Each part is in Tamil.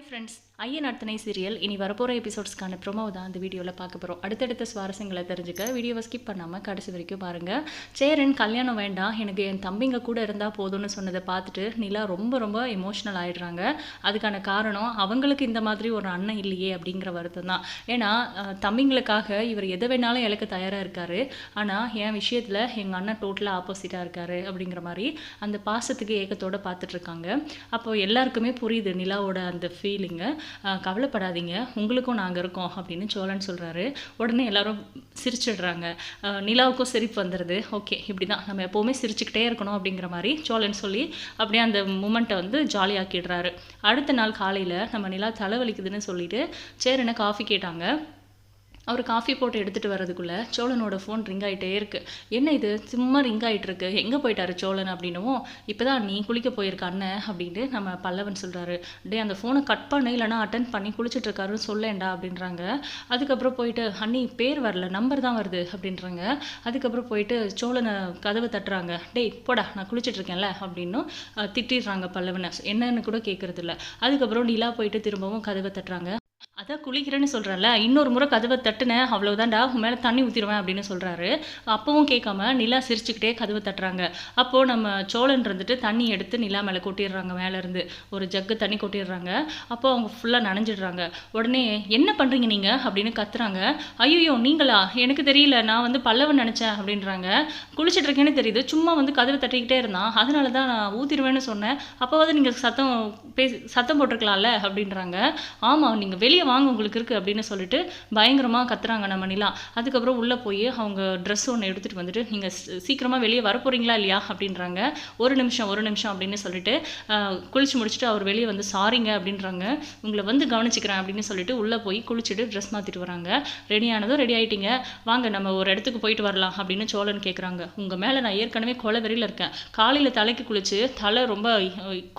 Hi friends Ayyanar Thunai serial இனி வரப்போகிற எபிசோட்ஸ்க்கான ப்ரொமோ தான் இந்த வீடியோவில் பார்க்க போகிறோம் அடுத்தடுத்த சுவாரஸ்யங்களை தெரிஞ்சுக்க வீடியோவை ஸ்கிப் பண்ணாமல் கடைசி வரைக்கும் பாருங்கள் சேரன் கல்யாணம் வேண்டாம். எனக்கு என் தம்பிங்க கூட இருந்தால் போதும்னு சொன்னதை பார்த்துட்டு நிலா ரொம்ப ரொம்ப எமோஷ்னல் ஆகிடுறாங்க அதுக்கான காரணம் அவங்களுக்கு இந்த மாதிரி ஒரு அண்ணன் இல்லையே அப்படிங்கிற வருத்தம் தான். ஏன்னா தம்பிங்களுக்காக இவர் எதை வேணாலும் எனக்கு தயாராக இருக்காரு. ஆனால் என் விஷயத்தில் எங்கள் அண்ணன் டோட்டலாக ஆப்போசிட்டாக இருக்காரு அப்படிங்கிற மாதிரி அந்த பாசத்துக்கு ஏக்கத்தோடு பார்த்துட்ருக்காங்க அப்போ எல்லாருக்குமே புரியுது நிலாவோட அந்த ஃபீல் ஃபீலிங்கு. கவலைப்படாதீங்க. உங்களுக்கும் நாங்கள் இருக்கோம் அப்படின்னு சோழன் சொல்கிறாரு உடனே எல்லாரும் சிரிச்சிடுறாங்க. நிலாவுக்கும் சிரிப்பு வந்துடுது ஓகே இப்படி தான் நம்ம எப்போவுமே சிரிச்சுக்கிட்டே இருக்கணும் அப்படிங்கிற மாதிரி சோழன் சொல்லி அப்படியே அந்த மூமெண்ட்டை வந்து ஜாலியாக்கிடுறாரு. அடுத்த நாள் காலையில் நம்ம நிலா தலைவலிக்குதுன்னு சொல்லிட்டு சேரனை காஃபி கேட்டாங்க. அவர் காஃபி போட்டு எடுத்துகிட்டு வர்றதுக்குள்ளே சோழனோட ஃபோன் ரிங் ஆகிட்டே இருக்குது என்ன இது? சும்மா ரிங் ஆகிட்டுருக்கு எங்கே போயிட்டாரு சோழன் அப்படின்னவும் இப்போ தான் நீ குளிக்க போயிருக்க அண்ணன் அப்படின்ட்டு நம்ம பல்லவன் சொல்கிறாரு டே அந்த ஃபோனை கட் பண்ணு இல்லைனா அட்டன் பண்ணி குளிச்சுட்ருக்காருன்னு சொல்லேண்டா சொல்லேன்டா அப்படின்றாங்க. அதுக்கப்புறம் போயிட்டு அண்ணி பேர் வரல நம்பர் தான் வருது அப்படின்றாங்க. அதுக்கப்புறம் போயிட்டு சோழனை கதவை தட்டுறாங்க. டேய் போடா நான் குளிச்சிட்ருக்கேன்ல அப்படின்னு அப்படின்னும் திட்டிடுறாங்க பல்லவனை. என்னன்னு கூட கேட்குறதில்ல அதுக்கப்புறம் நிலா போயிட்டு திரும்பவும் கதவை தட்டுறாங்க. அதான் குளிக்கிறேன்னு சொல்கிறேன்ல இன்னொரு முறை கதவை தட்டுனேன் அவ்வளோதான்டா உன் மேலே தண்ணி ஊற்றிடுவேன் அப்படின்னு சொல்கிறாரு அப்பவும் கேட்காம நிலா சிரிச்சுக்கிட்டே கதவை தட்டுறாங்க. அப்போது நம்ம சோழன் இருந்துட்டு தண்ணி எடுத்து நிலா மேலே கொட்டிடுறாங்க மேலேருந்து ஒரு ஜக்கு தண்ணி கொட்டிடுறாங்க. அப்போ அவங்க ஃபுல்லாக நனைஞ்சிடுறாங்க. உடனே என்ன பண்ணுறீங்க நீங்கள் அப்படின்னு கத்துறாங்க. ஐயோ நீங்களா? எனக்கு தெரியல நான் வந்து பல்லவன் நினச்சேன் அப்படின்றாங்க. குளிச்சிட்டு இருக்கேன்னு தெரியுது. சும்மா வந்து கதவை தட்டிக்கிட்டே இருந்தான். அதனால தான் நான் ஊற்றிடுவேன்னு சொன்னேன். அப்போவாது நீங்கள் சத்தம் பேசி சத்தம் போட்டிருக்கலாம்ல அப்படின்றாங்க. ஆமாம் நீங்கள் வெளியே வாங்க உங்களுக்கு இருக்குது அப்படின்னு சொல்லிட்டு பயங்கரமாக கத்துறாங்க நம்ம நிலா. அதுக்கப்புறம் உள்ளே போய் அவங்க ட்ரெஸ் ஒன்று எடுத்துகிட்டு வந்துட்டு நீங்கள் சீக்கிரமாக வெளியே வர போகிறீங்களா இல்லையா? அப்படின்றாங்க. ஒரு நிமிஷம் ஒரு நிமிஷம் அப்படின்னு சொல்லிட்டு குளிச்சு முடிச்சுட்டு அவர் வெளியே வந்து சாரிங்க அப்படின்றாங்க. உங்களை வந்து கவனிச்சுக்கிறேன் அப்படின்னு சொல்லிட்டு உள்ளே போய் குளிச்சுட்டு ட்ரெஸ் மாற்றிட்டு வராங்க. ரெடி ஆனதும் ரெடி ஆகிட்டீங்க வாங்க நம்ம ஒரு இடத்துக்கு போயிட்டு வரலாம் அப்படின்னு சோழன் கேட்குறாங்க உங்கள் மேலே நான் ஏற்கனவே கொலை வெறியில் இருக்கேன். காலையில் தலைக்கு குளிச்சு தலை ரொம்ப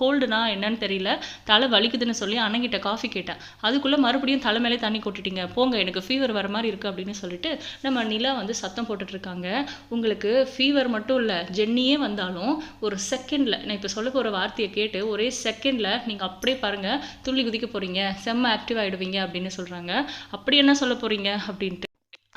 கோல்டுனா என்னன்னு தெரியல. தலை வலிக்குதுன்னு சொல்லி அண்ணங்கிட்ட காஃபி கேட்டேன். அதுக்குள்ளே மறுபடியும் தலை மேலே தண்ணி கொட்டிட்டீங்க. போங்க எனக்கு ஃபீவர் வர மாதிரி இருக்குது அப்படின்னு சொல்லிட்டு நம்ம நிலா வந்து சத்தம் போட்டுட்ருக்காங்க உங்களுக்கு ஃபீவர் மட்டும் இல்லை ஜென்னியே வந்தாலும் ஒரு செகண்டில் நான் இப்போ சொல்ல போகிற வார்த்தையை கேட்டு ஒரே செகண்டில் நீங்கள் அப்படியே பாருங்கள் துள்ளி குதிக்க போகிறீங்க செம்ம ஆக்டிவ் ஆகிடுவீங்க அப்படின்னு சொல்கிறாங்க அப்படி என்ன சொல்ல போகிறீங்க அப்படின்ட்டு.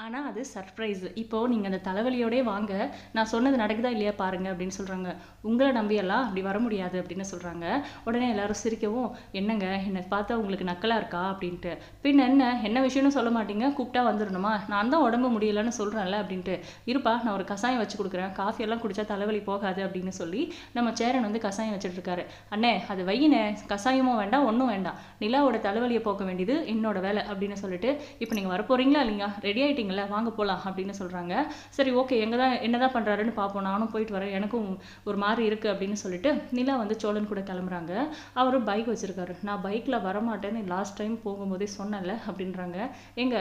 ஆனால் அது சர்ப்ரைஸ் இப்போது நீங்கள் அந்த தலைவலியோடே வாங்க. நான் சொன்னது நடக்குதா இல்லையா பாருங்கள் அப்படின்னு சொல்கிறாங்க உங்களை நம்பியெல்லாம் அப்படி வர முடியாது அப்படின்னு சொல்கிறாங்க உடனே எல்லாரும் சிரிக்கவும் என்னங்க? என்னை பார்த்தா உங்களுக்கு நக்கலாக இருக்கா? அப்படின்ட்டு. பின்ன என்ன? என்ன விஷயம்னு சொல்ல மாட்டீங்க. கூப்பிட்டா வந்துடணுமா? நான் தான் உடம்பு முடியலன்னு சொல்கிறேன்ல அப்படின்ட்டு. இருப்பா நான் ஒரு கசாயம் வச்சு கொடுக்குறேன். காஃபியெல்லாம் குடித்தா தலைவலி போகாது அப்படின்னு சொல்லி நம்ம சேரன் வந்து கசாயம் வச்சுட்ருக்காரு அண்ணே அது வையினே. கசாயமும் வேண்டாம் ஒன்றும் வேண்டாம். நிலாவோட தலைவலியை போக்க வேண்டியது என்னோட வேலை அப்படின்னு சொல்லிட்டு. இப்போ நீங்கள் வரப்போறீங்களா இல்லைங்க ரெடி ஆகிட்டீங்களா ஆயிட்டீங்களா வாங்க போகலாம் அப்படின்னு சொல்கிறாங்க சரி ஓகே எங்கே தான் என்ன தான் பண்ணுறாருன்னு பார்ப்போம் நானும் போயிட்டு வரேன். எனக்கும் ஒரு மாதிரி இருக்குது அப்படின்னு சொல்லிட்டு நிலா வந்து சோழன் கூட கிளம்புறாங்க. அவர் பைக் வச்சுருக்காரு. நான் பைக்கில் வரமாட்டேன்னு லாஸ்ட் டைம் போகும்போதே சொன்னேன்ல அப்படின்றாங்க. எங்க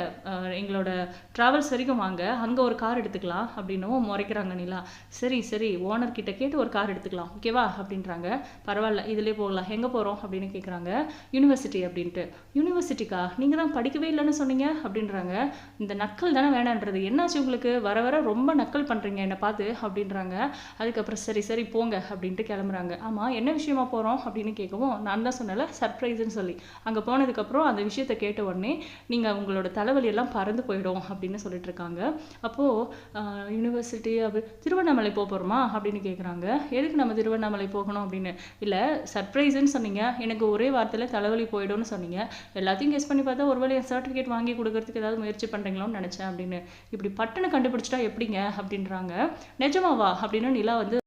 எங்களோட ட்ராவல்ஸ் வரைக்கும் வாங்க. அங்கே ஒரு கார் எடுத்துக்கலாம் அப்படின்னும் முறைக்கிறாங்க நிலா. சரி சரி ஓனர் கிட்ட கேட்டு ஒரு கார் எடுத்துக்கலாம் ஓகேவா அப்படின்றாங்க. பரவாயில்ல இதுலேயே போகலாம். எங்கே போகிறோம் அப்படின்னு கேட்குறாங்க யூனிவர்சிட்டி அப்படின்ட்டு. யூனிவர்சிட்டிக்கா நீங்கள் தான் படிக்கவே இல்லைன்னு சொன்னீங்க அப்படின்றாங்க. இந்த நக்கல் தான் வேணான்றது என்னாச்சு உங்களுக்கு? வர வர ரொம்ப நக்கல் பண்ணுறீங்க என்னை பார்த்து அப்படின்றாங்க. அதுக்கப்புறம் சரி சரி போங்க அப்படின்ட்டு கிளம்புறாங்க. ஆமாம் என்ன விஷயமா போகிறோம் அப்படின்னு கேட்கவும் நான் தான் சொன்னல சர்ப்ரைஸ்ன்னு சொல்லி. அங்கே போனதுக்கப்புறம் அந்த விஷயத்தை கேட்ட உடனே நீங்கள் உங்களோட தலைவலி எல்லாம் பறந்து போயிடும் அப்படின்னு சொல்லிட்டு இருக்காங்க. அப்போது யூனிவர்சிட்டி அப்படி திருவண்ணாமலை போக போகிறோமா அப்படின்னு கேட்குறாங்க. எதுக்கு நம்ம திருவண்ணாமலை போகணும் அப்படின்னு? இல்லை சர்ப்ரைஸ்ன்னு சொன்னீங்க. எனக்கு ஒரே வார்த்தையில் தலைவலி போயிடும்னு சொன்னீங்க. எல்லாத்தையும் கெஸ் பண்ணி பார்த்தா ஒரு வழியாக சர்டிஃபிகேட் வாங்கி கொடுக்கறதுக்கு ஏதாவது முயற்சி பண்ணுறீங்களோன்னு நினச்சேன் அப்படின்னு. இப்படி பட்டுன்னு கண்டுபிடிச்சிட்டா எப்படிங்க? அப்படின்றாங்க. நிஜமாவா? அப்படின்னு நிலா வந்து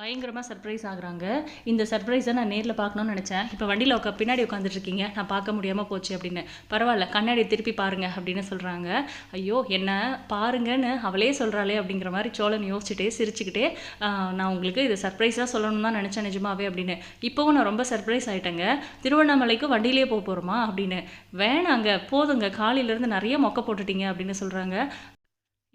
பயங்கரமாக சர்ப்ரைஸ் ஆகுறாங்க. இந்த சர்ப்ரைஸை நான் நேரில் பார்க்கணும்னு நினச்சேன். இப்போ வண்டியில் உட்கா பின்னாடி உட்காந்துட்ருக்கீங்க நான் பார்க்க முடியாமல் போச்சு அப்படின்னு. பரவாயில்ல கண்ணாடியை திருப்பி பாருங்கள் அப்படின்னு சொல்கிறாங்க ஐயோ என்ன பாருங்கன்னு அவளே சொல்கிறாளே அப்படிங்கிற மாதிரி சோழன் யோசிச்சுட்டே சிரிச்சுக்கிட்டே நான் உங்களுக்கு இது சர்ப்ரைஸாக சொல்லணும் தான் நினச்சேன் நிஜமாவே அப்படின்னு. இப்போவும் நான் ரொம்ப சர்ப்ரைஸ் ஆகிட்டேங்க திருவண்ணாமலைக்கு வண்டியிலே போக போகிறோமா அப்படின்னு. வேணாங்க போதுங்க. காலையிலேருந்து நிறைய மொக்க போட்டுட்டீங்க அப்படின்னு சொல்கிறாங்க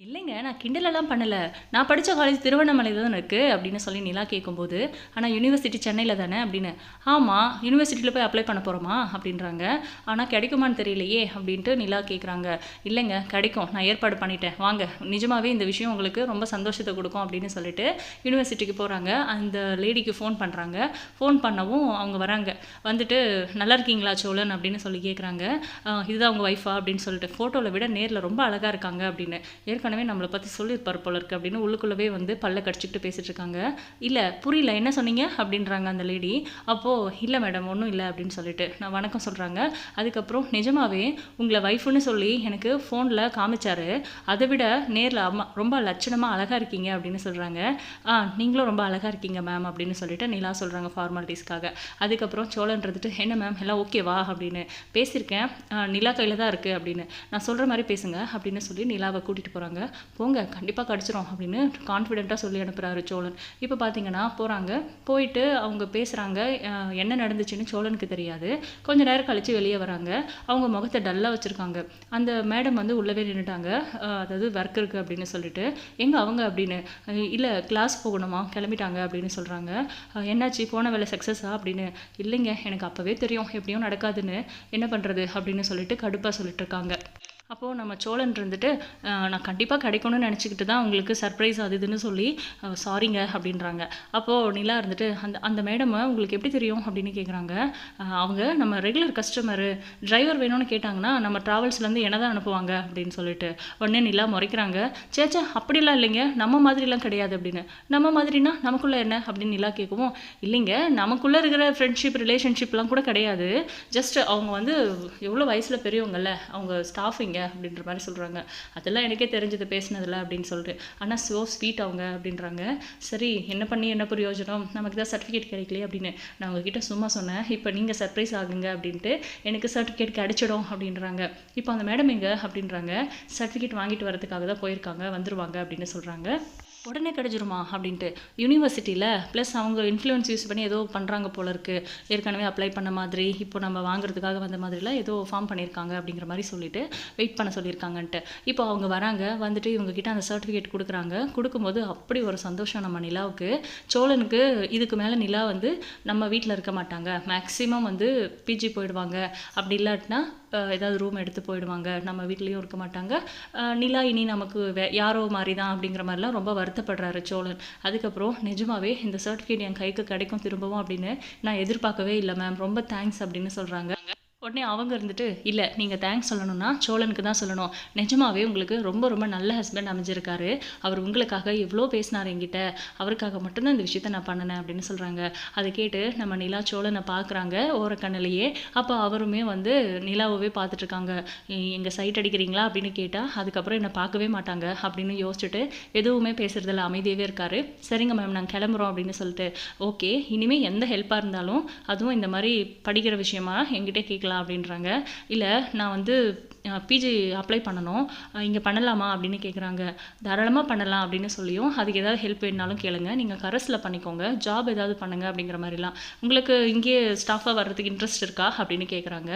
இல்லைங்க நான் கிண்டலெல்லாம் பண்ணலை. நான் படித்த காலேஜ் திருவண்ணாமலை தான் இருக்குது அப்படின்னு சொல்லி நிலா கேட்கும்போது ஆனால் யூனிவர்சிட்டி சென்னையில் தானே? அப்படின்னு ஆமாம் யூனிவர்சிட்டியில் போய் அப்ளை பண்ண போகிறோமா அப்படின்றாங்க. ஆனால் கிடைக்குமான்னு தெரியலையே அப்படின்ட்டு நிலா கேட்குறாங்க இல்லைங்க கிடைக்கும். நான் ஏற்பாடு பண்ணிட்டேன். வாங்க நிஜமாகவே இந்த விஷயம் உங்களுக்கு ரொம்ப சந்தோஷத்தை கொடுக்கும் அப்படின்னு சொல்லிட்டு யூனிவர்சிட்டிக்கு போகிறாங்க அந்த லேடிக்கு ஃபோன் பண்ணுறாங்க ஃபோன் பண்ணவும் அவங்க வராங்க. வந்துட்டு நல்லா இருக்கீங்களா சோழன்? அப்படின்னு சொல்லி கேட்குறாங்க இதுதான் அவங்க ஒய்ஃபா அப்படின்னு சொல்லிட்டு ஃபோட்டோவில் விட நேரில் ரொம்ப அழகாக இருக்காங்க அப்படின்னு. ஏற்கனவே நம்மளை பற்றி சொல்லியிருப்பார் போல இருக்கு அப்படின்னு உள்ளுக்குள்ளவே வந்து பல்ல கடிச்சிக்கிட்டு பேசிட்டு இருக்காங்க. இல்லை புரியல என்ன சொன்னீங்க? அப்படின்றாங்க அந்த லேடி அப்போது இல்லை மேடம் ஒன்றும் இல்லை அப்படின்னு சொல்லிட்டு நான் வணக்கம் சொல்கிறாங்க அதுக்கப்புறம் நிஜமாவே உங்களை ஒய்ஃப்னு சொல்லி எனக்கு ஃபோனில் காமிச்சாரு. அதை விட நேரில் அம்மா ரொம்ப லட்சணமாக அழகாக இருக்கீங்க அப்படின்னு சொல்கிறாங்க ஆ நீங்களும் ரொம்ப அழகாக இருக்கீங்க மேம் அப்படின்னு சொல்லிட்டு நிலா சொல்கிறாங்க ஃபார்மாலிட்டிஸ்க்காக அதுக்கப்புறம் சோழன்றதுட்டு என்ன மேம் எல்லாம் ஓகேவா அப்படின்னு. பேசியிருக்கேன். ஆ, நிலா கையில் தான் இருக்குது அப்படின்னு. நான் சொல்கிற மாதிரி பேசுங்க அப்படின்னு சொல்லி நிலாவை கூட்டிகிட்டு போகிறாங்க போங்க கண்டிப்பாக கிடச்சிரும் அப்படின்னு கான்ஃபிடென்ட்டாக சொல்லி அனுப்புகிறாரு சோழன். இப்போ பார்த்தீங்கன்னா போகிறாங்க போயிட்டு அவங்க பேசுகிறாங்க என்ன நடந்துச்சுன்னு சோழனுக்கு தெரியாது. கொஞ்ச நேரம் கழித்து வெளியே வராங்க. அவங்க முகத்தை டல்லாக வச்சுருக்காங்க. அந்த மேடம் வந்து உள்ளவே நின்றுட்டாங்க அதாவது ஒர்க் இருக்குது அப்படின்னு சொல்லிட்டு. எங்கே அவங்க? அப்படின்னு. இல்லை கிளாஸ் போகணுமா? கிளம்பிட்டாங்க அப்படின்னு சொல்கிறாங்க என்னாச்சு? போன வேலை சக்ஸஸா அப்படின்னு. இல்லைங்க எனக்கு அப்போவே தெரியும். எப்படியும் நடக்காதுன்னு. என்ன பண்ணுறது அப்படின்னு சொல்லிட்டு கடுப்பாக சொல்லிட்டு இருக்காங்க. அப்போது நம்ம சோழன் இருந்துட்டு நான் கண்டிப்பாக கிடைக்கணும்னு நினச்சிக்கிட்டு தான் உங்களுக்கு சர்ப்ரைஸ் அது இதுன்னு சொல்லி சாரிங்க அப்படின்றாங்க. அப்போது நிலா இருந்துட்டு அந்த அந்த மேடமை உங்களுக்கு எப்படி தெரியும்? அப்படின்னு கேட்குறாங்க அவங்க நம்ம ரெகுலர் கஸ்டமரு டிரைவர் வேணும்னு கேட்டாங்கன்னா நம்ம ட்ராவல்ஸ்லேருந்து என்ன தான் அனுப்புவாங்க? அப்படின்னு சொல்லிட்டு உடனே நிலா முறைக்கிறாங்க. சேச்சா அப்படிலாம் இல்லைங்க. நம்ம மாதிரிலாம் கிடையாது அப்படின்னு. நம்ம மாதிரினா நமக்குள்ளே என்ன? அப்படின்னு நிலா கேட்கவும் இல்லைங்க. நமக்குள்ளே இருக்கிற ஃப்ரெண்ட்ஷிப் ரிலேஷன்ஷிப்லாம் கூட கிடையாது. ஜஸ்ட் அவங்க வந்து எவ்வளோ வயசில் பெரியவங்கல்ல அவங்க ஸ்டாஃபிங்க அப்படின்ற மாதிரி சொல்கிறாங்க அதெல்லாம் எனக்கே தெரிஞ்சது பேசினதில்ல அப்படின்னு சொல்லிட்டு. ஆனால் ஸோ ஸ்வீட் அவங்க அப்படின்றாங்க. சரி என்ன பண்ணி என்ன பிரயோஜனம்? நமக்கு தான் சர்டிஃபிகேட் கிடைக்கலையே அப்படின்னு. நான் உங்ககிட்ட சும்மா சொன்னேன் இப்போ நீங்கள் சர்ப்ரைஸ் ஆகுங்க அப்படின்ட்டு. எனக்கு சர்டிஃபிகேட் கிடைச்சிடும் அப்படின்றாங்க. இப்போ அந்த மேடம் எங்கே? அப்படின்றாங்க. சர்டிஃபிகேட் வாங்கிட்டு வரதுக்காக தான் போயிருக்காங்க வந்துருவாங்க அப்படின்னு சொல்கிறாங்க உடனே கிடைச்சிருமா அப்படின்ட்டு. யூனிவர்சிட்டியில் ப்ளஸ் அவங்க இன்ஃப்ளூயன்ஸ் யூஸ் பண்ணி ஏதோ பண்ணுறாங்க போல இருக்குது ஏற்கனவே அப்ளை பண்ண மாதிரி இப்போ நம்ம வாங்குறதுக்காக வந்த மாதிரிலாம் ஏதோ ஃபார்ம் பண்ணியிருக்காங்க அப்படிங்கிற மாதிரி சொல்லிட்டு வெயிட் பண்ண சொல்லியிருக்காங்கன்ட்டு இப்போ அவங்க வராங்க வந்துட்டு இவங்கக்கிட்ட அந்த சர்டிஃபிகேட் கொடுக்குறாங்க. கொடுக்கும்போது அப்படி ஒரு சந்தோஷம் நம்ம நிலாவுக்கு. சோழனுக்கு இதுக்கு மேலே நிலா வந்து நம்ம வீட்டில் இருக்க மாட்டாங்க. மேக்ஸிமம் வந்து பிஜி போயிடுவாங்க. அப்படி இல்லாட்டினா ஏதாவது ரூம் எடுத்து போயிடுவாங்க. நம்ம வீட்லேயும் இருக்க மாட்டாங்க. நிலா இனி நமக்கு வே யாரோ மாதிரி தான் அப்படிங்கிற மாதிரிலாம் ரொம்ப வருத்தப்படுறாரு சோழன். அதுக்கப்புறம் நிஜமாவே இந்த சர்டிஃபிகேட் என் கைக்கு கிடைக்கும் திரும்பவும் அப்படின்னு நான் எதிர்பார்க்கவே இல்லை மேம் ரொம்ப தேங்க்ஸ் அப்படின்னு சொல்கிறாங்க உடனே அவங்க இருந்துட்டு இல்லை நீங்கள் தேங்க்ஸ் சொல்லணும்னா சோழனுக்கு தான் சொல்லணும். நிஜமாவே உங்களுக்கு ரொம்ப ரொம்ப நல்ல ஹஸ்பண்ட் அமைஞ்சிருக்காரு. அவர் உங்களுக்காக எவ்வளோ பேசினார் என்கிட்ட. அவருக்காக மட்டும்தான் இந்த விஷயத்த நான் பண்ணினேன் அப்படின்னு சொல்கிறாங்க அதை கேட்டு நம்ம நிலா சோழனை பார்க்குறாங்க ஓரக்கண்ணிலேயே. அப்போ அவருமே வந்து நிலாவே பார்த்துட்ருக்காங்க எங்கள் சைட் அடிக்கிறீங்களா? அப்படின்னு கேட்டால் அதுக்கப்புறம் என்னை பார்க்கவே மாட்டாங்க அப்படின்னு யோசிச்சுட்டு எதுவுமே பேசுறதில்ல. அமைதியாகவே இருக்காரு. சரிங்க மேம் நாங்கள் கிளம்புறோம் அப்படின்னு சொல்லிட்டு. ஓகே இனிமேல் எந்த ஹெல்ப்பாக இருந்தாலும் அதுவும் இந்த மாதிரி படிக்கிற விஷயமா? என்கிட்ட கேட்கலாம் அப்படின்றாங்க. இல்லை நான் வந்து பிஜி அப்ளை பண்ணணும். இங்கே பண்ணலாமா அப்படின்னு கேட்குறாங்க தாராளமாக பண்ணலாம் அப்படின்னு சொல்லியும் அதுக்கு ஏதாவது ஹெல்ப் வேணுனாலும் கேளுங்க. நீங்கள் கரஸில் பண்ணிக்கோங்க. ஜாப் ஏதாவது பண்ணுங்க அப்படிங்கிற மாதிரிலாம். உங்களுக்கு இங்கேயே ஸ்டாஃபாக வர்றதுக்கு இன்ட்ரெஸ்ட் இருக்கா அப்படின்னு கேட்குறாங்க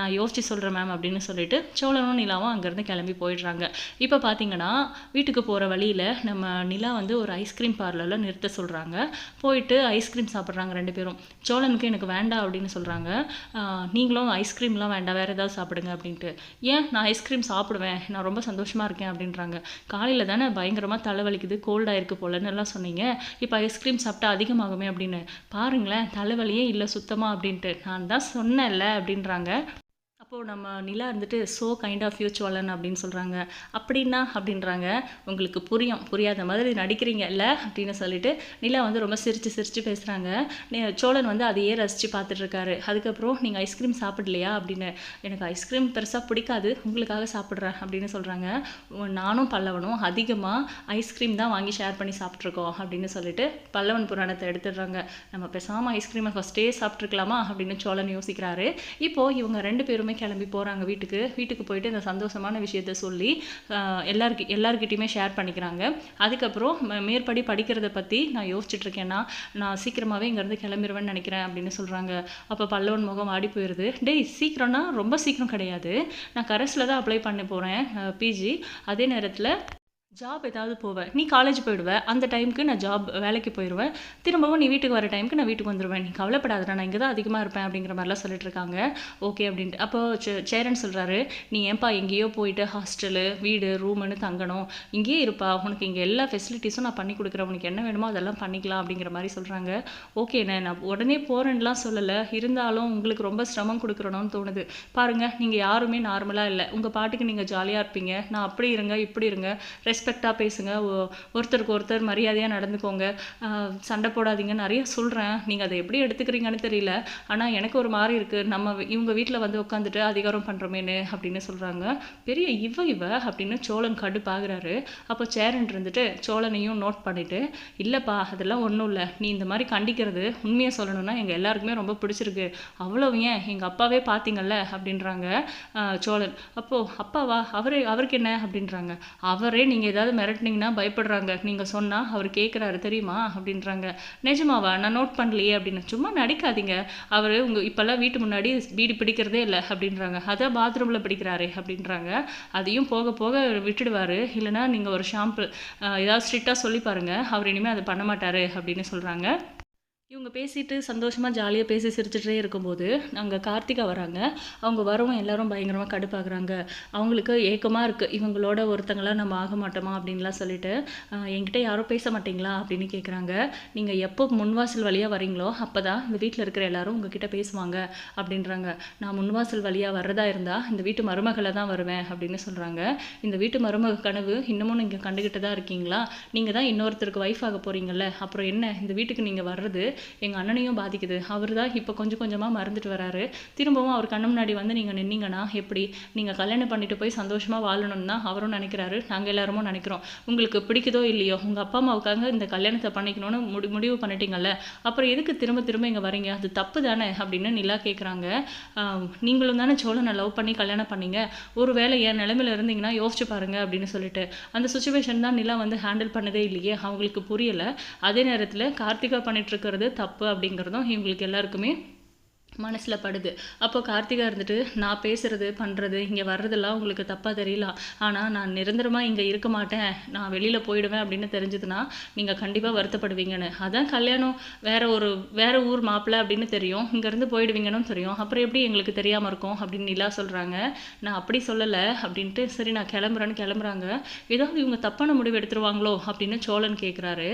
நான் யோசிச்சு சொல்கிறேன் மேம் அப்படின்னு சொல்லிட்டு சோழனும் நிலாவும் அங்கேருந்து கிளம்பி போயிடுறாங்க. இப்போ பார்த்தீங்கன்னா வீட்டுக்கு போகிற வழியில் நம்ம நிலா வந்து ஒரு ஐஸ்கிரீம் பார்லரில் நிறுத்த சொல்கிறாங்க போயிட்டு ஐஸ்கிரீம் சாப்பிட்றாங்க ரெண்டு பேரும். சோழனுக்கு எனக்கு வேண்டாம் அப்படின்னு சொல்கிறாங்க நீங்களும் ஐஸ்கிரீம்லாம் வேண்டாம். வேறு ஏதாவது சாப்பிடுங்க அப்படின்ட்டு. ஏன் நான் ஐஸ்கிரீம் சாப்பிடுவேன்? நான் ரொம்ப சந்தோஷமாக இருக்கேன் அப்படின்றாங்க. காலையில் தானே பயங்கரமாக தலைவலிக்குது கோல்டாக இருக்குது போலன்னு எல்லாம் சொன்னீங்க. இப்போ ஐஸ்கிரீம் சாப்பிட்டா அதிகமாகுமே அப்படின்னு. பாருங்களேன் தலைவலியே இல்லை சுத்தமாக அப்படின்ட்டு. நான் தான் சொன்னேன்ல அப்படின்றாங்க. அப்போது நம்ம நிலா இருந்துட்டு ஸோ கைண்ட் ஆஃப் யூ சோழன் அப்படின்னு சொல்கிறாங்க அப்படின்னா அப்படின்றாங்க. உங்களுக்கு புரியும். புரியாத மாதிரி நடிக்கிறீங்க. இல்லை அப்படின்னு சொல்லிட்டு நிலா வந்து ரொம்ப சிரித்து சிரித்து பேசுகிறாங்க சோழன் வந்து அதையே ரசித்து பார்த்துட்ருக்காரு. அதுக்கப்புறம் நீங்கள் ஐஸ்கிரீம் சாப்பிடலையா? அப்படின்னு. எனக்கு ஐஸ்கிரீம் பெருசாக பிடிக்காது. உங்களுக்காக சாப்பிட்றேன் அப்படின்னு சொல்கிறாங்க நானும் பல்லவனும் அதிகமாக ஐஸ்கிரீம் தான் வாங்கி ஷேர் பண்ணி சாப்பிட்ருக்கோம் அப்படின்னு சொல்லிட்டு பல்லவன் புராணத்தை எடுத்துடுறாங்க. நம்ம பேசாமல் ஐஸ்கிரீமை ஃபஸ்ட்டே சாப்பிட்ருக்கலாமா? அப்படின்னு சோழன் யோசிக்கிறாரு. இப்போது இவங்க ரெண்டு பேருமே கிளம்பி போகிறாங்க வீட்டுக்கு. வீட்டுக்கு போயிட்டு இந்த சந்தோஷமான விஷயத்த சொல்லி எல்லாருக்கு எல்லாருக்கிட்டையுமே ஷேர் பண்ணிக்கிறாங்க. அதுக்கப்புறம் மேற்படி படிக்கிறத பற்றி நான் யோசிச்சுட்ருக்கேன்னா நான் சீக்கிரமாகவே இங்கேருந்து கிளம்பிடுவேன்னு நினைக்கிறேன் அப்படின்னு சொல்கிறாங்க அப்போ பல்லவன் முகம் ஆடி போயிடுது டேய் சீக்கிரம்னா ரொம்ப சீக்கிரம் கிடையாது. நான் கரஸில் தான் அப்ளை பண்ண போகிறேன் பிஜி அதே நேரத்தில் ஜாப் ஏதாவது போவேன் நீ காலேஜ் போயிடுவ. அந்த டைமுக்கு நான் ஜாப் வேலைக்கு போயிடுவேன் திரும்பவும் நீ வீட்டுக்கு வர டைமுக்கு நான் வீட்டுக்கு வந்துடுவேன் நீ கவலைப்படாதடா. நான் இங்கே தான் அதிகமாக இருப்பேன் அப்படிங்கிற மாதிரிலாம் சொல்லிட்டு இருக்காங்க. ஓகே அப்படின்ட்டு. அப்போ சே- சேரன் சொல்கிறாரு நீ ஏன்பா எங்கேயோ போயிட்டு ஹாஸ்டலு வீடு ரூமுன்னு தங்கணும். இங்கேயே இருப்பா. உனக்கு இங்கே எல்லா ஃபெசிலிட்டிஸும் நான் பண்ணி கொடுக்குறேன். உனக்கு என்ன வேணுமோ அதெல்லாம் பண்ணிக்கலாம் அப்படிங்கிற மாதிரி சொல்கிறாங்க ஓகேண்ணே நான் உடனே போகிறேன்லாம் சொல்லலை. இருந்தாலும் உங்களுக்கு ரொம்ப சிரமம் கொடுக்குறணும்னு தோணுது. பாருங்கள் நீங்கள் யாருமே நார்மலாக இல்லை. உங்கள் பாட்டுக்கு நீங்கள் ஜாலியாக இருப்பீங்க. நான் அப்படி இருங்க இப்படி இருங்க. ரெஸ்பெக்டாக பேசுங்க. ஒருத்தருக்கு ஒருத்தர் மரியாதையாக நடந்துக்கோங்க. சண்டை போடாதீங்க. நிறைய சொல்கிறேன் நீங்கள் அதை எப்படி எடுத்துக்கிறீங்கன்னு தெரியல. ஆனால் எனக்கு ஒரு மாதிரி இருக்குது நம்ம இவங்க வீட்டில் வந்து உட்காந்துட்டு அதிகாரம் பண்ணுறோமேனு அப்படின்னு சொல்கிறாங்க பெரிய இவ இவ அப்படின்னு சோழன் கடுப்பாகிறாரு அப்போ சேரன் இருந்துட்டு சோழனையும் நோட் பண்ணிட்டு இல்லைப்பா அதெல்லாம் ஒன்றும் இல்லை. நீ இந்த மாதிரி கண்டிக்கிறது உண்மையை சொல்லணும்னா எங்கள் எல்லாருக்குமே ரொம்ப பிடிச்சிருக்கு. அவ்வளோ ஏன்? எங்கள் அப்பாவே பார்த்தீங்கல்ல அப்படின்றாங்க சோழன். அப்போது அப்பாவா? அவரே அவருக்கு என்ன? அப்படின்றாங்க. அவரே நீங்கள் ஏதாவது மிரட்டினீங்கன்னா பயப்படுறாங்க. நீங்கள் சொன்னால் அவர் கேட்குறாரு தெரியுமா? அப்படின்றாங்க. நிஜமாவா? நான் நோட் பண்ணலையே அப்படின்னு. சும்மா நடிக்காதீங்க. அவர் உங்கள் இப்போல்லாம் வீட்டு முன்னாடி பீடி பிடிக்கிறதே இல்லை அப்படின்றாங்க. அதான் பாத்ரூமில் பிடிக்கிறாரே அப்படின்றாங்க. அதையும் போக போக விட்டுடுவார். இல்லைன்னா நீங்கள் ஒரு ஷாம்பு ஏதாவது ஸ்ட்ரிக்டாக சொல்லி பாருங்கள் அவர் இனிமேல் அதை பண்ண மாட்டார் அப்படின்னு சொல்கிறாங்க இவங்க பேசிட்டு சந்தோஷமாக ஜாலியாக பேசி சிரிச்சுட்டே இருக்கும்போது அங்கே கார்த்திகா வராங்க. அவங்க வரவும் எல்லாரும் பயங்கரமாக கடுப்பாகிறாங்க. அவங்களுக்கு ஏக்கமாக இருக்குது இவங்களோட ஒருத்தங்களாம் நம்ம ஆக மாட்டோமா அப்படின்லாம் சொல்லிட்டு என்கிட்ட யாரும் பேச மாட்டீங்களா? அப்படின்னு கேட்குறாங்க நீங்கள் எப்போ முன்வாசல் வழியாக வரீங்களோ அப்போ தான் இந்த வீட்டில் இருக்கிற எல்லாரும் உங்ககிட்ட பேசுவாங்க அப்படின்றாங்க. நான் முன்வாசல் வழியாக வர்றதா இருந்தால் இந்த வீட்டு மருமகளை தான் வருவேன் அப்படின்னு சொல்கிறாங்க இந்த வீட்டு மருமக கனவு இன்னமும் நீங்கள் கண்டுகிட்டு தான் இருக்கீங்களா? நீங்கள் தான் இன்னொருத்தருக்கு ஒய்ஃப் ஆக போகிறீங்கல்ல அப்புறம் என்ன? இந்த வீட்டுக்கு நீங்கள் வர்றது எங்கள் அண்ணனையும் பாதிக்குது. அவர் தான் இப்போ கொஞ்சம் கொஞ்சமாக மறந்துட்டு வராரு. திரும்பவும் அவர் கண்ணு முன்னாடி வந்து நீங்கள் நின்னீங்கன்னா எப்படி? நீங்கள் கல்யாணம் பண்ணிட்டு போய் சந்தோஷமாக வாழணும்னு தான் அவரும் நினைக்கிறாரு. நாங்கள் எல்லாருமும் நினைக்கிறோம். உங்களுக்கு பிடிக்குதோ இல்லையோ உங்கள் அப்பா அம்மாவுக்காக இந்த கல்யாணத்தை பண்ணிக்கணும்னு முடி முடிவு பண்ணிட்டீங்கல்ல? அப்புறம் எதுக்கு திரும்ப திரும்ப இங்கே வரீங்க? அது தப்பு தானே அப்படின்னு நிலா கேட்குறாங்க நீங்களும் தானே சோழனை லவ் பண்ணி கல்யாணம் பண்ணீங்க. ஒரு வேளை என் நிலமையில இருந்தீங்கன்னா யோசிச்சு பாருங்க அப்படின்னு சொல்லிட்டு. அந்த சுச்சுவேஷன் தான் நிலா வந்து ஹேண்டில் பண்ணதே இல்லையே. அவங்களுக்கு புரியலை. அதே நேரத்தில் கார்த்திகா பண்ணிட்டு இருக்கிறது தப்பு அப்படிங்கிறதும் இவங்களுக்கு எல்லாருக்குமே மனசில் படுது. அப்போ கார்த்திகா இருந்துட்டு நான் பேசுறது பண்ணுறது இங்கே வர்றதெல்லாம் உங்களுக்கு தப்பாக தெரியலாம் ஆனால் நான் நிரந்தரமாக இங்கே இருக்க மாட்டேன். நான் வெளியில் போயிடுவேன் அப்படின்னு தெரிஞ்சதுன்னா நீங்கள் கண்டிப்பாக வருத்தப்படுவீங்கன்னு. அதான் கல்யாணம். வேற ஒரு வேற ஊர் மாப்பிள்ளை அப்படின்னு தெரியும். இங்கேருந்து போயிடுவீங்கன்னு தெரியும். அப்புறம் எப்படி எங்களுக்கு தெரியாமல் இருக்கும்? அப்படின்னு நிலா சொல்கிறாங்க நான் அப்படி சொல்லலை அப்படின்ட்டு சரி நான் கிளம்புறேன்னு கிளம்புறாங்க. ஏதாவது இவங்க தப்பான முடிவு எடுத்துருவாங்களோ? அப்படின்னு சோழன் கேட்குறாரு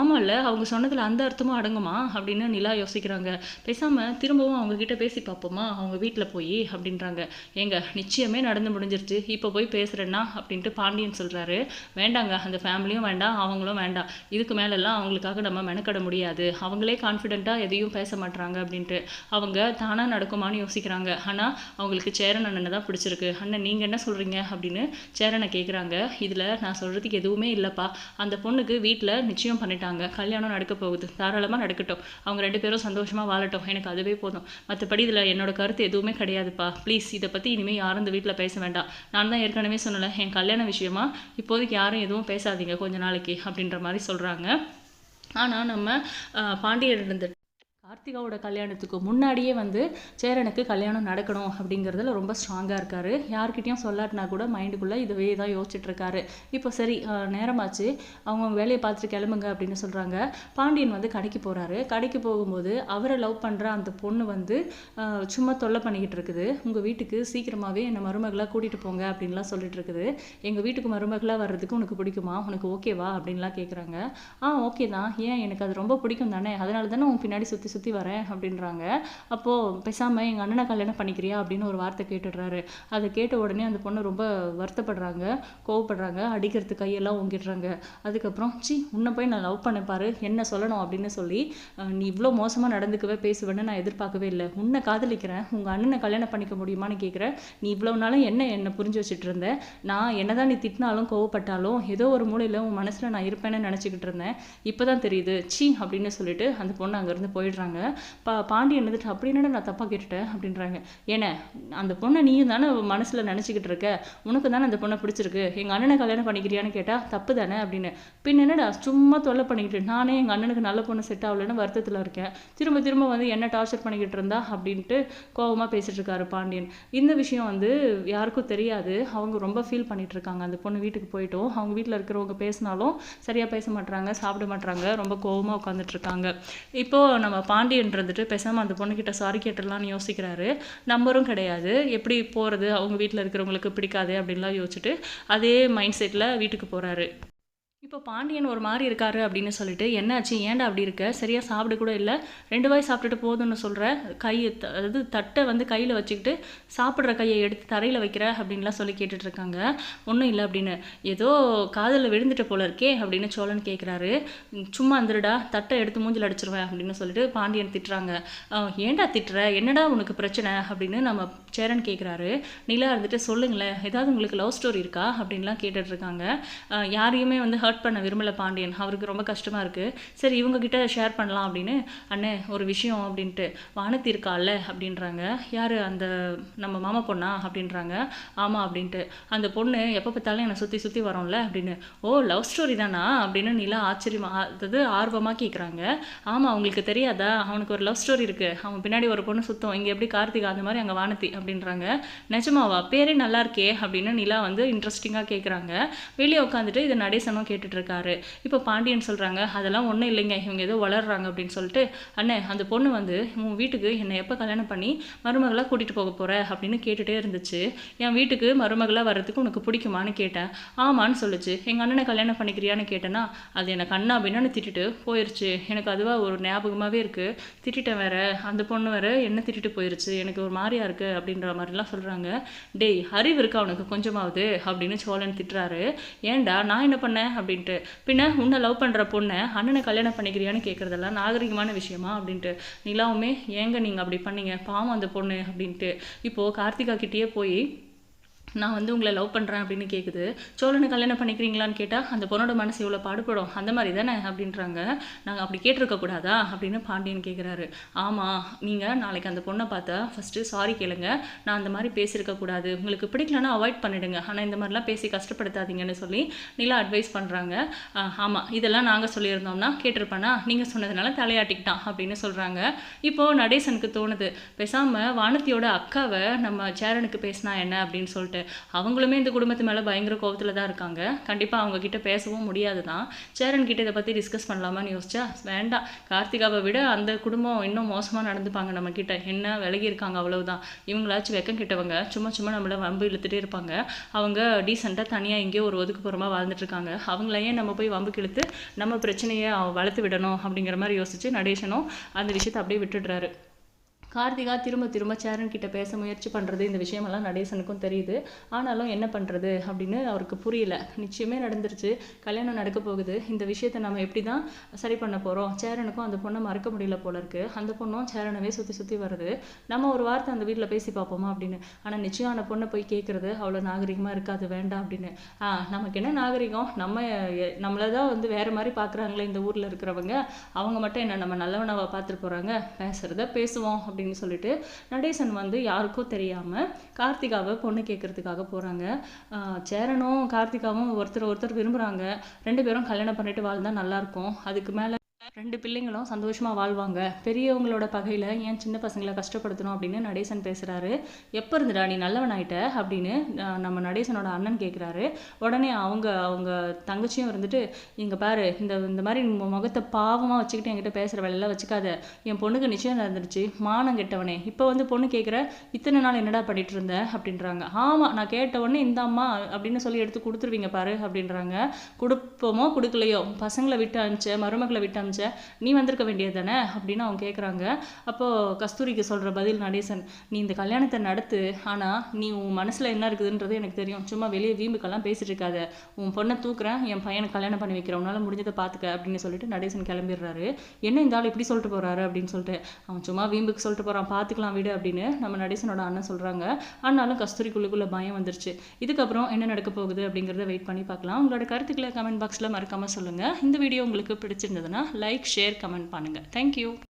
ஆமாம்ல அவங்க சொன்னதில் அந்த அர்த்தமும் அடங்குமா? அப்படின்னு நிலா யோசிக்கிறாங்க. பேசாமல் திரும்ப திரும்பவும் அவங்க கிட்ட பேசி பார்ப்போமா? அவங்க வீட்டில் போய் அப்படின்றாங்க. ஏங்க நிச்சயமே நடந்து முடிஞ்சிருச்சு. இப்போ போய் பேசுகிறேன்னா அப்படின்ட்டு பாண்டியன் சொல்கிறாரு வேண்டாங்க அந்த ஃபேமிலியும் வேண்டாம் அவங்களும் வேண்டாம். இதுக்கு மேலெல்லாம் அவங்களுக்காக நம்ம மெனக்கட முடியாது. அவங்களே கான்ஃபிடென்ட்டாக எதையும் பேச மாட்டுறாங்க அப்படின்ட்டு. அவங்க தானாக நடக்குமான்னு யோசிக்கிறாங்க. ஆனால் அவங்களுக்கு சேரன் அண்ணனை தான் பிடிச்சிருக்கு. அண்ணன் நீங்கள் என்ன சொல்கிறீங்க அப்படின்னு சேரனை கேட்குறாங்க இதில் நான் சொல்கிறதுக்கு எதுவுமே இல்லைப்பா. அந்த பொண்ணுக்கு வீட்டில் நிச்சயம் பண்ணிட்டாங்க. கல்யாணம் நடக்க போகுது. தாராளமாக நடக்கட்டும். அவங்க ரெண்டு பேரும் சந்தோஷமாக வாழட்டும். எனக்கு அதுவே போதும். மற்றபடி இதில் என்னோட கருத்து எதுவுமே கிடையாதுப்பா. ப்ளீஸ் இதை பற்றி இனிமேல் யாரும் இந்த வீட்டில் பேச வேண்டாம். நான் தான் ஏற்கனவே சொன்னல என் கல்யாண விஷயமா இப்போதைக்கு யாரும் எதுவும் பேசாதீங்க கொஞ்ச நாளைக்கு அப்படின்ற மாதிரி சொல்கிறாங்க ஆனால் நம்ம ஆஹ், பாண்டியர் இருந்துட்டு கார்த்திகாவோட கல்யாணத்துக்கு முன்னாடியே வந்து சேரனுக்கு கல்யாணம் நடக்கணும் அப்படிங்கிறதுல ரொம்ப ஸ்ட்ராங்காக இருக்காரு. யார்கிட்டையும் சொல்லாட்டினா கூட மைண்டுக்குள்ளே இதுவே தான் யோசிச்சுட்ருக்காரு. இப்போ சரி நேரமாச்சு. அவங்க வேலையை பார்த்துட்டு கிளம்புங்க அப்படின்னு சொல்கிறாங்க பாண்டியன் வந்து கடைக்கு போகிறாரு கடைக்கு போகும்போது அவரை லவ் பண்ணுற அந்த பொண்ணு வந்து சும்மா தொல்லை பண்ணிக்கிட்டு இருக்குது உங்கள் வீட்டுக்கு சீக்கிரமாகவே என்னை மருமகளாக கூட்டிகிட்டு போங்க அப்படின்லாம் சொல்லிட்டு இருக்குது எங்கள் வீட்டுக்கு மருமகளாக வர்றதுக்கு உனக்கு பிடிக்குமா? உனக்கு ஓகேவா அப்படின்லாம் கேட்குறாங்க ஆ ஓகே தான். ஏன் எனக்கு அது ரொம்ப பிடிக்கும் தானே? அதனால தானே உன் பின்னாடி சுற்றி சுற்றி வரேன் அப்படின்றாங்க. அப்போது பேசாமல் எங்கள் அண்ணனை கல்யாணம் பண்ணிக்கிறியா? அப்படின்னு ஒரு வார்த்தை கேட்டுடுறாரு. அதை கேட்ட உடனே அந்த பொண்ணு ரொம்ப வருத்தப்படுறாங்க கோவப்படுறாங்க அடிக்கிறது கையெல்லாம் ஓங்கிடுறாங்க. அதுக்கப்புறம் சி உன்னை போய் நான் லவ் பண்ண பாரு என்ன சொல்லணும்? அப்படின்னு சொல்லி நீ இவ்வளோ மோசமாக நடந்துக்கவே பேசுவேன்னு நான் எதிர்பார்க்கவே இல்லை. உன்னை காதலிக்கிறேன் உங்கள் அண்ணனை கல்யாணம் பண்ணிக்க முடியுமான்னு கேட்குறேன் நீ இவ்வளோ நாளும் என்ன என்னை புரிஞ்சு வச்சுட்டு இருந்த? நான் என்னதான் நீ திட்டினாலும் கோவப்பட்டாலும் ஏதோ ஒரு மூலையில் உன் மனசில் நான் இருப்பேன்னு நினச்சிக்கிட்டு இருந்தேன். இப்போ தான் தெரியுது சி அப்படின்னு சொல்லிட்டு அந்த பொண்ணு அங்கேருந்து போயிடுறாங்க. அப்படின்றாங்க பா பாண்டியன் வந்துட்டு அப்படி என்னடா நான் தப்பாக கேட்டுட்டேன்? அப்படின்றாங்க. ஏன்னா அந்த பொண்ணை நீயும் தானே மனசில் நினச்சிக்கிட்டு இருக்க? உனக்கு தானே அந்த பொண்ணை பிடிச்சிருக்கு? எங்கள் அண்ணனை கல்யாணம் பண்ணிக்கிறியான்னு கேட்டால் தப்பு தானே? அப்படின்னு. பின் என்னடா சும்மா தொல்லை பண்ணிக்கிட்டு நானே எங்கள் அண்ணனுக்கு நல்ல பொண்ணு செட் ஆகலன்னு வருத்தத்தில் இருக்கேன். திரும்ப திரும்ப வந்து என்ன டார்ச்சர் பண்ணிக்கிட்டு இருந்தா? அப்படின்ட்டு கோபமாக பேசிட்டு இருக்காரு பாண்டியன். இந்த விஷயம் வந்து யாருக்கும் தெரியாது. அவங்க ரொம்ப ஃபீல் பண்ணிட்டு இருக்காங்க. அந்த பொண்ணு வீட்டுக்கு போயிட்டோம். அவங்க வீட்டில் இருக்கிறவங்க பேசினாலும் சரியாக பேச மாட்டாங்க சாப்பிட மாட்டாங்க ரொம்ப கோபமாக உட்காந்துட்டு இருக்காங்க. இப்போ நம்ம பாண்டியன் இருந்துட்டு பேசாமல் அந்த பொண்ணுக்கிட்ட சாரி கேட்டுடலான்னு யோசிக்கிறாரு. நம்பரும் கிடையாது. எப்படி போகிறது அவங்க வீட்டில் இருக்கிறவங்களுக்கு பிடிக்காது அப்படின்லாம் யோசிச்சுட்டு அதே மைண்ட் செட்டில் வீட்டுக்கு போகிறாரு இப்போ பாண்டியன் ஒரு மாதிரி இருக்காரு அப்படின்னு சொல்லிட்டு என்னாச்சு? ஏன்டா அப்படி இருக்க? சரியாக சாப்பிட கூட இல்லை. ரெண்டு வாய் சாப்பிட்டுட்டு போதும்னு சொல்கிற கை த- அதாவது தட்டை வந்து கையில் வச்சுக்கிட்டு சாப்பிட்ற கையை எடுத்து தரையில் வைக்கிற அப்படின்லாம் சொல்லி கேட்டுட்ருக்காங்க. ஒன்றும் இல்லை அப்படின்னு. ஏதோ காதில் விழுந்துட்ட போல இருக்கே அப்படின்னு சோழன் கேட்குறாரு சும்மா வந்துடுடா தட்டை எடுத்து மூஞ்சில் அடிச்சிருவேன் அப்படின்னு சொல்லிட்டு பாண்டியன் திட்டுறாங்க. ஏன்டா திட்டுற? என்னடா உனக்கு பிரச்சனை? அப்படின்னு நம்ம சேரன் கேட்குறாரு நிலா இருந்துட்டு சொல்லுங்களேன். ஏதாவது உங்களுக்கு லவ் ஸ்டோரி இருக்கா? அப்படின்லாம் கேட்டுட்ருக்காங்க. யாரையுமே வந்து ஹர்ட் பண்ண விரும்பல பாண்டியன். அவருக்கு ரொம்ப கஷ்டமாக இருக்குது சரி இவங்க கிட்ட ஷேர் பண்ணலாம் அப்படின்னு. அண்ணே ஒரு விஷயம் அப்படின்ட்டு. வானத்தி இருக்கால்ல அப்படின்றாங்க. யார் அந்த நம்ம மாமா பொண்ணா அப்படின்றாங்க. ஆமாம் அப்படின்ட்டு. அந்த பொண்ணு எப்போ பார்த்தாலும் என்னை சுற்றி சுற்றி வரோம்ல அப்படின்னு. ஓ லவ் ஸ்டோரி தானா அப்படின்னு நிலா ஆச்சரியமா அதாவது ஆர்வமாக கேட்குறாங்க ஆமாம் அவங்களுக்கு தெரியாதா? அவனுக்கு ஒரு லவ் ஸ்டோரி இருக்குது அவன் பின்னாடி ஒரு பொண்ணு சுத்தம். இங்கே எப்படி கார்த்திகா அந்த மாதிரி அங்கே வானத்தி அப்படின்றாங்க. நிஜமாவா? பேரே நல்லா இருக்கே அப்படின்னு நிலா வந்து இன்ட்ரெஸ்டிங்காக கேட்குறாங்க வெளியே உட்காந்துட்டு இதை நடேசனும் கேட்டுட்டு இருக்காரு இப்போ பாண்டியன் சொல்கிறாங்க அதெல்லாம் ஒன்றும் இல்லைங்க இவங்க ஏதோ வளர்றாங்க அப்படின்னு சொல்லிட்டு அண்ணே அந்த பொண்ணு வந்து உன் வீட்டுக்கு என்னை எப்போ கல்யாணம் பண்ணி மருமகளாக கூட்டிகிட்டு போக போகிற அப்படின்னு கேட்டுகிட்டே இருந்துச்சு. என் வீட்டுக்கு மருமகளாக வர்றதுக்கு உனக்கு பிடிக்குமான்னு கேட்டேன். ஆமான்னு சொல்லிச்சு. எங்கள் அண்ணனை கல்யாணம் பண்ணிக்கிறியான்னு கேட்டேன்னா அது எனக்கு அண்ணா அப்படின்னு திட்டிட்டு போயிருச்சு. எனக்கு அதுவாக ஒரு ஞாபகமாகவே இருக்குது திட்டிட்டேன் வேற. அந்த பொண்ணு வேற என்ன திட்டிட்டு போயிருச்சு? எனக்கு ஒரு மாதிரியா இருக்கு அப்படின்ற மாதிரிலாம் சொல்கிறாங்க டேய் அறிவு இருக்கா அவனுக்கு கொஞ்சமாவது? அப்படின்னு சோழன் திட்டுறாரு. ஏன்டா நான் என்ன பண்ணேன்? அப்படின்னு அப்படின்ட்டு. பின்ன உன்னை லவ் பண்ணுற பொண்ணை அண்ணனை கல்யாணம் பண்ணிக்கிறியான்னு கேட்குறதெல்லாம் நாகரிகமான விஷயமா அப்படின்ட்டு. நிலாவுமே ஏங்க நீங்கள் அப்படி பண்ணீங்க? பாவம் அந்த பொண்ணு அப்படின்ட்டு. இப்போது கார்த்திகா கிட்டேயே போய் நான் வந்து உங்களை லவ் பண்ணுறேன் அப்படின்னு கேட்குது சோழனை கல்யாணம் பண்ணிக்கிறீங்களான்னு கேட்டால் அந்த பொண்ணோட மனசு இவ்வளோ பாடுபடும்? அந்த மாதிரி தானே அப்படின்றாங்க. நாங்கள் அப்படி கேட்டிருக்கக்கூடாதா அப்படின்னு பாண்டியன் கேட்குறாரு ஆமாம் நீங்கள் நாளைக்கு அந்த பொண்ணை பார்த்தா ஃபஸ்ட்டு சாரி கேளுங்க. நான் அந்த மாதிரி பேசியிருக்கக்கூடாது உங்களுக்கு பிடிக்கலன்னா அவாய்ட் பண்ணிடுங்க. ஆனால் இந்த மாதிரிலாம் பேசி கஷ்டப்படுத்தாதீங்கன்னு சொல்லி நிலா அட்வைஸ் பண்ணுறாங்க ஆமாம் இதெல்லாம் நாங்கள் சொல்லியிருந்தோம்னா கேட்டிருப்பேனா? நீங்கள் சொன்னதுனால தலையாட்டிக்கிட்டான் அப்படின்னு சொல்கிறாங்க இப்போது நடேசனுக்கு தோணுது. பேசாமல் வானத்தியோட அக்காவை நம்ம சேரனுக்கு பேசினா என்ன அப்படின்னு சொல்லிட்டு அவங்களுமே இந்த குடும்பத்து மேலே பயங்கர கோபத்தில் தான் இருக்காங்க. கண்டிப்பாக அவங்க கிட்ட பேசவும் முடியாது தான் சேரன் கிட்ட இதை பற்றி டிஸ்கஸ் பண்ணலாமான்னு யோசிச்சா வேண்டாம். கார்த்திகாவை விட அந்த குடும்பம் இன்னும் மோசமாக நடந்துப்பாங்க நம்ம என்ன விலகி இருக்காங்க அவ்வளவுதான். இவங்களாச்சும் வெக்கம் கிட்டவங்க சும்மா சும்மா நம்மள வம்பு இழுத்துட்டே இருப்பாங்க. அவங்க டீசெண்டாக தனியாக எங்கேயோ ஒரு ஒதுக்குப்புறமாக வாழ்ந்துட்டுருக்காங்க அவங்களையே நம்ம போய் வம்புக்கு இழுத்து நம்ம பிரச்சனையை அவ- வளர்த்து விடணும் அப்படிங்கிற மாதிரி யோசிச்சு நடேசனும் அந்த விஷயத்தை அப்படியே விட்டுடுறாரு. கார்த்திகா திரும்ப திரும்ப சேரன் கிட்ட பேச முயற்சி பண்ணுறது இந்த விஷயமெல்லாம் நடேசனுக்கும் தெரியுது. ஆனாலும் என்ன பண்ணுறது அப்படின்னு அவருக்கு புரியல. நிச்சயமே நடந்துருச்சு. கல்யாணம் நடக்க போகுது. இந்த விஷயத்தை நம்ம எப்படி தான் சரி பண்ண போகிறோம் சேரனுக்கும் அந்த பொண்ணை மறக்க முடியல போல இருக்கு. அந்த பொண்ணும் சேரனவே சுற்றி சுற்றி வருது. நம்ம ஒரு வார்த்தை அந்த வீட்டில் பேசி பார்ப்போமா அப்படின்னு. ஆனால் நிச்சயம் அந்த பொண்ணை போய் கேட்குறது அவ்வளோ நாகரிகமாக இருக்காது வேண்டாம் அப்படின்னு. ஆ நமக்கு என்ன நாகரிகம்? நம்ம நம்மளை தான் வந்து வேறு மாதிரி பார்க்குறாங்களே இந்த ஊரில் இருக்கிறவங்க. அவங்க மட்டும் என்ன நம்ம நல்லவனவா பார்த்துட்டு போகிறாங்க பேசுகிறத பேசுவோம் அப்படின்னு. சொல்லிட்டு நடேசன் வந்து யாருக்கும் தெரியாமல் கார்த்திகாவை பொண்ணு கேட்கறதுக்காக போகிறாங்க சேரனும் கார்த்திகாவும் ஒருத்தர் ஒருத்தர் விரும்புகிறாங்க ரெண்டு பேரும் கல்யாணம் பண்ணிட்டு வாழ்ந்தா நல்லா இருக்கும். அதுக்கு மேலே ரெண்டு பிள்ளைங்களும் சந்தோஷமாக வாழ்வாங்க. பெரியவங்களோட பகையில் ஏன் சின்ன பசங்களை கஷ்டப்படுத்தணும் அப்படின்னு நடேசன் பேசுகிறாரு எப்போ இருந்துடா நீ நல்லவன் ஆயிட்ட? அப்படின்னு நம்ம நடேசனோட அண்ணன் கேட்குறாரு உடனே அவங்க அவங்க தங்கச்சியும் இருந்துட்டு இங்கே பாரு இந்த இந்த மாதிரி முகத்தை பாவமாக வச்சுக்கிட்டு என்கிட்ட பேசுகிற வேலையெல்லாம் வச்சுக்காத. என் பொண்ணுக்கு நிச்சயம் நடந்துருச்சு. மானம் கெட்டவனே. இப்போ வந்து பொண்ணு கேட்குற இத்தனை நாள் என்னடா பண்ணிட்டு இருந்த? அப்படின்றாங்க. ஆமாம் நான் கேட்ட உடனே இந்த அம்மா அப்படின்னு சொல்லி எடுத்து கொடுத்துருவீங்க பாரு அப்படின்றாங்க. கொடுப்போமோ கொடுக்கலையோ? பசங்களை விட்டு அனுப்பிச்ச மருமகளை விட்டு அனுப்பிச்ச நீ வந்திருக்க வேண்டியது தானே அப்படின்னு அவங்க கேட்குறாங்க அப்போது கஸ்தூரிக்கு சொல்கிற பதில் நடேசன் நீ இந்த கல்யாணத்தை நடத்து. ஆனால் நீ உன் மனசில் என்ன இருக்குதுன்றது எனக்கு தெரியும். சும்மா வெளியே வீம்புக்கெல்லாம் பேசிகிட்டு இருக்காத. உன் பொண்ணை தூக்குறேன் என் பையனை கல்யாணம் பண்ணி வைக்கிறேன். உன்னால் முடிஞ்சதை பார்த்துக்க அப்படின்னு சொல்லிட்டு நடேசன் கிளம்பிடுறாரு. என்ன இந்த ஆள் இப்படி சொல்லிட்டு போகிறாரு அப்படின்னு சொல்லிட்டு அவன் சும்மா வீம்புக்கு சொல்லிட்டு போகிறான் பார்த்துக்கலாம் வீடு அப்படின்னு நம்ம நடேசனோட அண்ணன் சொல்கிறாங்க ஆனாலும் கஸ்தூரிக்குள்ளுக்குள்ளே பயம் வந்துருச்சு. இதுக்கப்புறம் என்ன நடக்க போகுது அப்படிங்கிறத வெயிட் பண்ணி பார்க்கலாம். உங்களோட கருத்துக்களை கமெண்ட் பாக்ஸில் மறக்காமல் சொல்லுங்கள் இந்த வீடியோ உங்களுக்கு பிடிச்சிருந்ததுன்னா லைக் ஷேர் கமெண்ட் பண்ணுங்கள் தேங்க்யூ